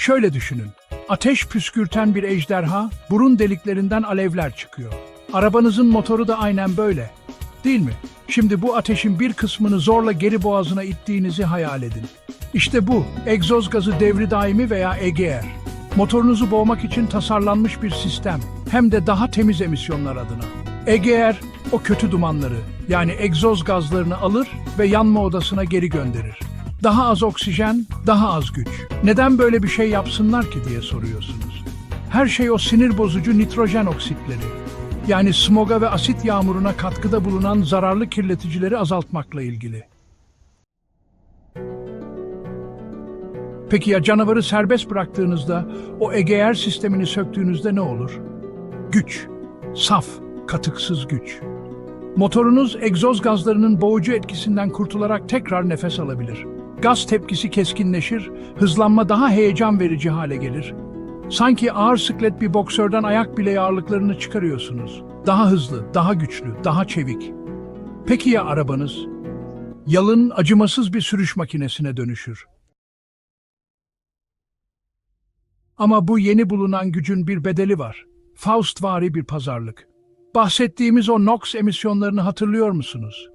Şöyle düşünün. Ateş püskürten bir ejderha, burun deliklerinden alevler çıkıyor. Arabanızın motoru da aynen böyle. Değil mi? Şimdi bu ateşin bir kısmını zorla geri boğazına ittiğinizi hayal edin. İşte bu, egzoz gazı devri daimi veya EGR. Motorunuzu boğmak için tasarlanmış bir sistem. Hem de daha temiz emisyonlar adına. EGR, o kötü dumanları, yani egzoz gazlarını alır ve yanma odasına geri gönderir. Daha az oksijen, daha az güç. Neden böyle bir şey yapsınlar ki diye soruyorsunuz. Her şey o sinir bozucu nitrojen oksitleri. Yani smoga ve asit yağmuruna katkıda bulunan zararlı kirleticileri azaltmakla ilgili. Peki ya canavarı serbest bıraktığınızda, o EGR sistemini söktüğünüzde ne olur? Güç, saf, katıksız güç. Motorunuz egzoz gazlarının boğucu etkisinden kurtularak tekrar nefes alabilir. Gaz tepkisi keskinleşir, hızlanma daha heyecan verici hale gelir. Sanki ağır sıklet bir boksörden ayak bileği ağırlıklarını çıkarıyorsunuz. Daha hızlı, daha güçlü, daha çevik. Peki ya arabanız? Yalın, acımasız bir sürüş makinesine dönüşür. Ama bu yeni bulunan gücün bir bedeli var. Faustvari bir pazarlık. Bahsettiğimiz o NOx emisyonlarını hatırlıyor musunuz?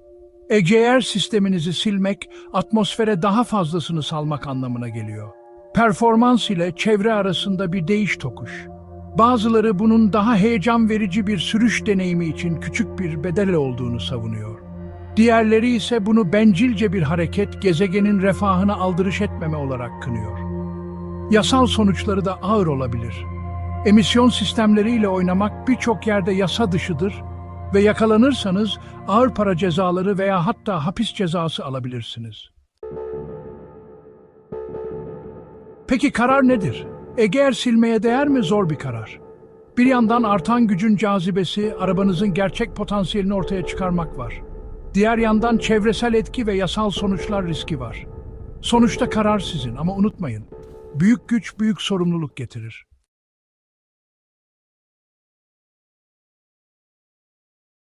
EGR sisteminizi silmek, atmosfere daha fazlasını salmak anlamına geliyor. Performans ile çevre arasında bir değiş tokuş. Bazıları bunun daha heyecan verici bir sürüş deneyimi için küçük bir bedel olduğunu savunuyor. Diğerleri ise bunu bencilce bir hareket, gezegenin refahına aldırış etmeme olarak kınıyor. Yasal sonuçları da ağır olabilir. Emisyon sistemleriyle oynamak birçok yerde yasa dışıdır ve yakalanırsanız ağır para cezaları veya hatta hapis cezası alabilirsiniz. Peki karar nedir? Eğer silmeye değer mi zor bir karar? Bir yandan artan gücün cazibesi, arabanızın gerçek potansiyelini ortaya çıkarmak var. Diğer yandan çevresel etki ve yasal sonuçlar riski var. Sonuçta karar sizin ama unutmayın. Büyük güç büyük sorumluluk getirir.